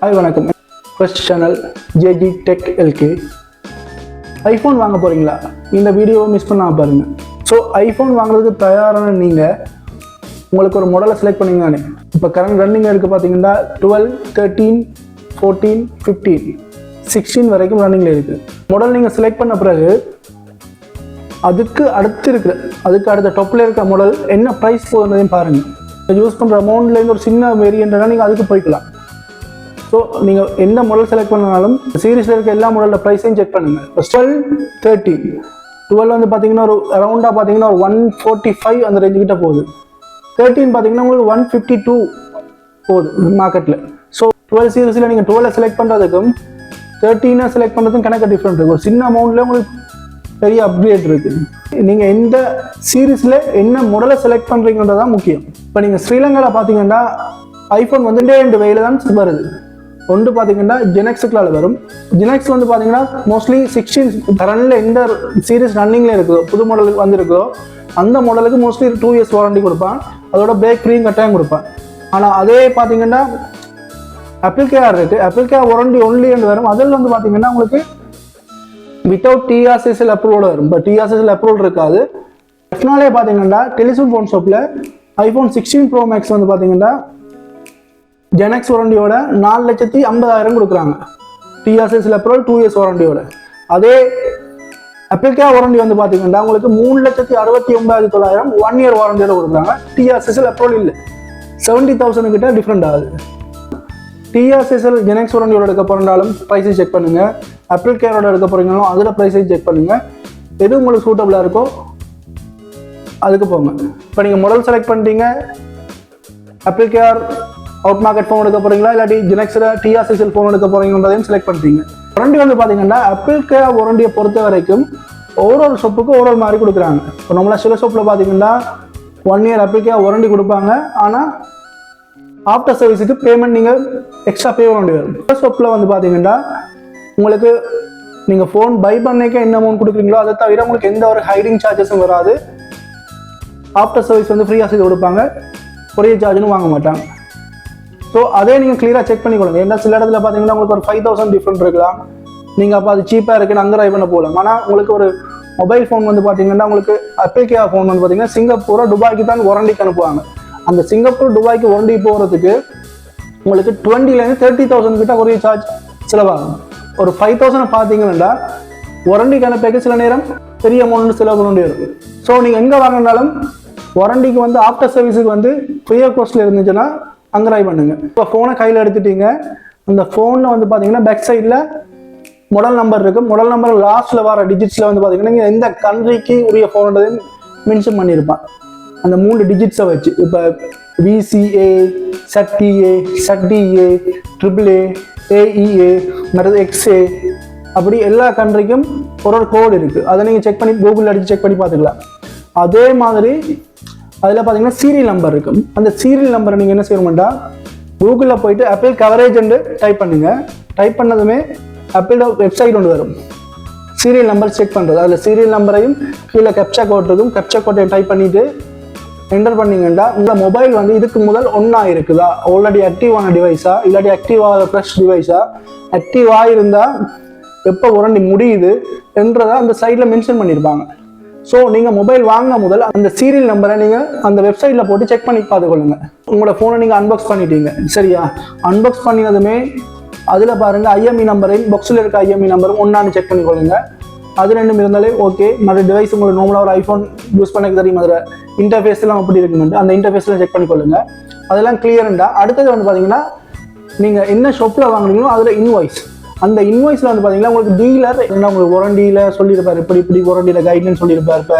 Hi வணக்கம். First channel JG tech LK iPhone வாங்க போகிறீங்களா இந்த வீடியோவை மிஸ் பண்ணால் பாருங்கள் ஸோ ஐஃபோன் வாங்குறதுக்கு தயாரான நீங்கள் உங்களுக்கு ஒரு மாடலை செலக்ட் பண்ணீங்க இப்போ கரண்ட் ரன்னிங் இருக்குது பார்த்தீங்கன்னா twelve thirteen fourteen fifteen sixteen வரைக்கும் ரன்னிங்கில் இருக்குது மாடல் நீங்கள் செலக்ட் பண்ண பிறகு அதுக்கு அடுத்து இருக்கிற அதுக்கு அடுத்த டொப்பில் இருக்கிற மாடல் என்ன ப்ரைஸ் போகுதுன்றதையும் பாருங்கள் யூஸ் பண்ணுற அமௌண்ட்லேருந்து ஒரு சின்ன வேரியண்ட்னா நீங்கள் அதுக்கு போய்க்கலாம். ஸோ நீங்கள் எந்த மாடல் செலக்ட் பண்ணாலும் சீரீஸில் இருக்க எல்லா மாடலோட ப்ரைஸையும் செக் பண்ணுங்கள் இப்போ டுவெல் தேர்ட்டி டுவெல் வந்து பார்த்தீங்கன்னா ஒரு அரௌண்டாக பார்த்தீங்கன்னா ஒரு ஒன் ஃபோர்ட்டி ஃபைவ் அந்த ரேஞ்சு கிட்ட போகுது. தேர்ட்டின் பார்த்தீங்கன்னா உங்களுக்கு ஒன் ஃபிஃப்டி டூ போகுது மார்க்கெட்டில் ஸோ டுவெல் சீரீஸில் நீங்கள் டுவெல்லை செலக்ட் பண்ணுறதுக்கும் தேர்ட்டீனை செலக்ட் பண்ணுறதுக்கும் கணக்கு டிஃப்ரெண்ட் இருக்கும் ஒரு சின்ன அமௌண்ட்டில் உங்களுக்கு பெரிய அப்கிரேட் இருக்குது நீங்கள் எந்த சீரீஸில் என்ன மாடலை செலக்ட் பண்ணுறீங்கன்றது தான் முக்கியம். இப்போ நீங்கள் ஸ்ரீலங்காவில் பார்த்தீங்கன்னா ஐஃபோன் வந்து ரெண்டு வகையில் தான் வருது. ஒன்று பார்த்தீங்கன்னா ஜெனக்ஸுக்களால் வரும். ஜெனக்ஸ் வந்து பார்த்தீங்கன்னா மோஸ்ட்லி சிக்ஸ்டீன் கரண்டில் எந்த சீரீஸ் ரன்னிங்கில் இருக்குதோ புது மாடலுக்கு வந்திருக்கோ அந்த மாடலுக்கு மோஸ்ட்லி டூ இயர்ஸ் வாரண்டி கொடுப்பான். அதோட பேக் ஃப்ரீயும் கட்டாயம் கொடுப்பான். ஆனால் அதே பார்த்தீங்கன்னா அப்பிள் கேஆர் இருக்குது அப்பிள் கேஆர் வாரண்டி ஒன்லி என்று வரும். அதில் வந்து பார்த்தீங்கன்னா உங்களுக்கு வித்தவுட் டிஆர்சிஎஸ்எல் அப்ரூவல் வரும். பட் டிஆர்சிஎஸ்எல் அப்ரூவல் இருக்காது. டெஃப்னாலே பார்த்தீங்கன்னா டெலிசூன் ஃபோன் ஷாப்பில் ஐஃபோன் சிக்ஸ்டீன் ப்ரோ மேக்ஸ் வந்து பார்த்தீங்கன்னா ஜெனக்ஸ் வாரண்டியோட நாலு லட்சத்தி ஐம்பதாயிரம் கொடுக்குறாங்க. டிஆர்சிஎஸ்எல் அப்ரூவல் டூ இயர்ஸ் வாரண்டியோட அதே அப்பிள்கே வாரண்டி வந்து பார்த்தீங்கன்னா உங்களுக்கு மூணு லட்சத்தி அறுபத்தி ஒன்பதாயிரத்தி தொள்ளாயிரம் ஒன் இயர் வாரண்டியோட கொடுக்குறாங்க. டிஆர்சிஎஸ்எல் அப்ரூவல் இல்லை. செவன்ட்டி தௌசண்ட் கிட்ட டிஃப்ரெண்ட் ஆகுது. டிஆர்சிஎஸ்எல் ஜெனக்ஸ் வாரண்டியோட எடுக்க போறனாலும் ப்ரைஸை செக் பண்ணுங்கள் ஆப்பிள் கேரோட எடுக்க போகிறீங்களோ அதில் ப்ரைஸையும் செக் பண்ணுங்க. எது உங்களுக்கு சூட்டபுளாக இருக்கோ அதுக்கு போங்க. இப்போ நீங்கள் முதல் செலக்ட் பண்ணிட்டீங்க Apple care out market phone எடுக்க போறீங்களா இல்லாட்டி ஜெனக்ஸில் டிஆர்சிஎல் ஃபோன் எடுக்க போறீங்கன்றதையும் செலக்ட் பண்ணிட்டீங்க. ஒரண்டி வந்து பார்த்தீங்கன்னா ஆப்பிள் கேர் ஒரண்டியை பொறுத்த வரைக்கும் ஒரு ஒரு ஷாப்புக்கு ஒரு ஒரு மாதிரி கொடுக்குறாங்க. இப்போ நம்மளா சில ஷோப்பில் பார்த்தீங்கன்னா one year Apple care warranty கொடுப்பாங்க. ஆனால் ஆஃப்டர் சர்வீஸுக்கு பேமெண்ட் நீங்கள் எக்ஸ்ட்ரா பே பண்ண வேண்டியது வரும். வந்து பார்த்தீங்கன்னா உங்களுக்கு நீங்கள் ஃபோன் பை பண்ணிக்க என்ன அமௌண்ட் கொடுக்குறீங்களோ அதை தவிர உங்களுக்கு எந்த ஒரு ஹைடிங் சார்ஜஸும் வராது. ஆஃப்டர் சர்வீஸ் வந்து ஃப்ரீயாக செய்து கொடுப்பாங்க. ஒரே சார்ஜ்னு வாங்க மாட்டாங்க. ஸோ அதே நீங்கள் க்ளியராக செக் பண்ணி கொடுங்க ஏன்னா சில இடத்துல பார்த்தீங்கன்னா உங்களுக்கு ஒரு ஃபைவ் தௌசண்ட் டிஃப்ரெண்ட் இருக்கலாம். நீங்கள் அப்போ அது சீப்பாக இருக்குன்னு அங்கே ட்ரை பண்ண போகலாம். ஆனால் உங்களுக்கு ஒரு மொபைல் ஃபோன் வந்து பார்த்தீங்கன்னா உங்களுக்கு அப்பேக்கியா ஃபோன் வந்து பார்த்தீங்கன்னா சிங்கப்பூரோ துபாய்க்கு தான் வாரண்டிக்கு அனுப்புவாங்க. அந்த சிங்கப்பூர் துபாய்க்கு வாரண்டி போகிறதுக்கு உங்களுக்கு டுவெண்ட்டிலேருந்து தேர்ட்டி தௌசண்ட் கிட்ட ஒரே சார்ஜ் செலவாகும். ஒரு ஃபைவ் தௌசண்ட் பார்த்தீங்கன்னா ஒரண்டிக்கான பேக்கேஜ் சில நேரம் பெரிய அமௌண்ட் செலவு பண்ண வேண்டியது இருக்கும். ஸோ நீங்கள் எங்கே வாங்கினாலும் ஒரண்டிக்கு வந்து ஆஃப்டர் சர்வீஸுக்கு வந்து ஃப்ரீயாக கோஸ்ட்டில் இருந்துச்சுன்னா அங்கே ட்ரை பண்ணுங்கள் இப்போ ஃபோனை கையில் எடுத்துட்டீங்க. அந்த ஃபோனில் வந்து பார்த்தீங்கன்னா பேக் சைடில் மொடல் நம்பர் இருக்குது மொடல் நம்பர் லாஸ்ட்டில் வர டிஜிட்ஸில் வந்து பார்த்தீங்கன்னா நீங்கள் எந்த கண்ட்ரிக்கு உரிய ஃபோன்றதையும் மென்ஷன் பண்ணியிருப்பான் அந்த மூணு டிஜிட்ஸை வச்சு. இப்போ விசிஏ சட்டிஏ சட்டிஏ ட்ரிபிள் ஏ ஏஇஏ மற்றது எக்ஸ்ஏ அப்படி எல்லா கண்ட்ரிக்கும் ஒரு ஒரு கோடு இருக்குது அதை நீங்கள் செக் பண்ணி கூகுளில் அடித்து செக் பண்ணி பார்த்துக்கலாம். அதே மாதிரி அதில் பார்த்தீங்கன்னா சீரியல் நம்பர் இருக்கும் அந்த சீரியல் நம்பரை நீங்கள் என்ன செய்யணும்டா கூகுளில் போயிட்டு அப்பிள் கவரேஜ் டைப் பண்ணுங்கள் டைப் பண்ணதுமே ஆப்பிளோட வெப்சைட் ஒன்று வரும். சீரியல் நம்பர் செக் பண்ணுறது அதில் சீரியல் நம்பரையும் கீழே கெப்சா கோட் இருக்கும். கெப்சா கோட்டையும் டைப் பண்ணிவிட்டு என்டர் பண்ணீங்கன்னா உங்கள் மொபைல் வந்து இதுக்கு முதல் ஒன்றா இருக்குதா? ஆல்ரெடி ஆக்டிவான டிவைஸா இல்லாட்டி ஆக்டிவ் ஆகிற ஃப்ரெஷ் டிவைஸா ஆக்டிவ் ஆகிருந்தா எப்போ உரண்டி முடியுது என்றதை அந்த சைடில் மென்ஷன் பண்ணியிருப்பாங்க ஸோ நீங்கள் மொபைல் வாங்க முதல் அந்த சீரியல் நம்பரை நீங்கள் அந்த வெப்சைட்டில் போட்டு செக் பண்ணி பார்த்துக்கொள்ளுங்க. உங்களோட ஃபோனை நீங்கள் அன்பாக்ஸ் பண்ணிட்டீங்க. சரியா? அன்பாக்ஸ் பண்ணினதுமே அதில் பாருங்கள் ஐஎம்இ நம்பரையும் பாக்ஸில் இருக்க ஐஎம்இ நம்பரும் ஒன்றான்னு செக் பண்ணிக்கொள்ளுங்க. அது ரெண்டும் இருந்தாலே ஓகே மற்ற டிவைஸ் உங்களுக்கு நார்மலாக ஒரு ஐஃபோன் யூஸ் பண்ணிக்க தெரியும் அதில் இன்டர்ஃபேஸ்லாம் அப்படி இருக்குன்னு அந்த இன்டர்ஃபேஸ்லாம் செக் பண்ணிக்கொள்ளுங்க. அதெல்லாம் கிளியர்ண்டா அடுத்தது வந்து பார்த்தீங்கன்னா நீங்கள் என்ன ஷாப்பில் வாங்குறீங்களோ அதில் இன்வாய்ஸ் அந்த இன்வாய்ஸில் வந்து பார்த்தீங்கன்னா உங்களுக்கு டீலர் என்ன உங்களுக்கு ஒரண்டியில் சொல்லியிருப்பார். இப்படி இப்படி ஒரண்டியில் கைட்லைன் சொல்லியிருப்பார். இப்போ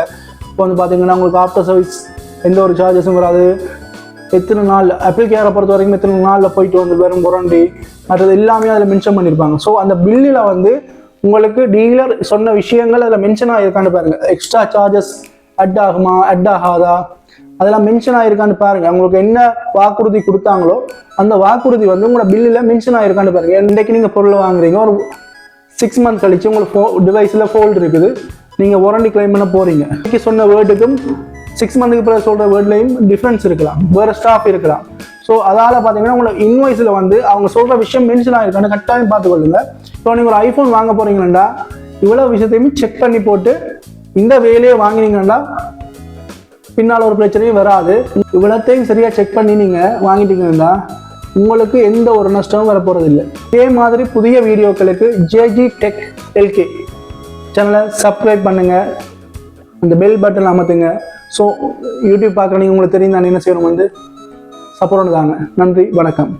இப்போ வந்து பார்த்தீங்கன்னா உங்களுக்கு ஆஃப்டர் சர்வீஸ் எந்த ஒரு சார்ஜஸும் வராது. எத்தனை நாள் ஆப்பிள் கேரை பொறுத்த வரைக்கும் எத்தனை நாளில் போயிட்டு வந்து வெறும் ஒரண்டி மற்றது எல்லாமே அதில் மென்ஷன் பண்ணியிருப்பாங்க ஸோ அந்த பில்லில் வந்து உங்களுக்கு டீலர் சொன்ன விஷயங்கள் அதில் மென்ஷன் ஆகிருக்கான்னு பாருங்க. எக்ஸ்ட்ரா சார்ஜஸ் அட் ஆகுமா? அட் ஆகாதா? அதெல்லாம் மென்ஷன் ஆகிருக்கான்னு பாருங்க. உங்களுக்கு என்ன வாக்குறுதி கொடுத்தாங்களோ அந்த வாக்குறுதி வந்து உங்களோட பில்லில் மென்ஷன் ஆயிருக்கான்னு பாருங்க. இன்றைக்கு நீங்கள் பொருளை வாங்குறீங்க. ஒரு சிக்ஸ் மந்த் கழிச்சு உங்களுக்கு ஃபோ டிவைஸில் ஃபோல்டு இருக்குது. நீங்கள் வாரண்டி கிளைம் பண்ண போறீங்க. இன்னைக்கு சொன்ன வேர்டுக்கும் சிக்ஸ் மந்த்துக்கு பிறகு சொல்கிற வேர்ட்லேயும் டிஃப்ரென்ஸ் இருக்கலாம். வேறு ஸ்டாஃப் இருக்கலாம். ஸோ அதால் பார்த்தீங்கன்னா உங்களை இன்வாய்ஸில் வந்து அவங்க சொல்கிற விஷயம் மென்ஷன் ஆகிருக்கான்னு கட்டாயம் பார்த்துக்கொள்ளுங்க. ஸோ நீங்கள் ஒரு ஐஃபோன் வாங்க போகிறீங்களா இவ்வளோ விஷயத்தையுமே செக் பண்ணி போட்டு இந்த வேலையை வாங்கினீங்கன்னா பின்னால் ஒரு பிரச்சனையும் வராது. இவ்வளோத்தையும் சரியாக செக் பண்ணி நீங்கள் வாங்கிட்டீங்கன்னா உங்களுக்கு எந்த ஒரு நஷ்டமும் வரப்போகிறது இல்லை இதே மாதிரி புதிய வீடியோக்களுக்கு ஜேஜி டெக் எல்கே சேனலை சப்ஸ்கிரைப் பண்ணுங்கள் அந்த பெல் பட்டன் அமர்த்துங்க. ஸோ யூடியூப் பார்க்குறீங்க உங்களுக்கு தெரியும் நான் என்ன செய்யணும் வந்து? சப்போர்ட் தாங்க. நன்றி வணக்கம்.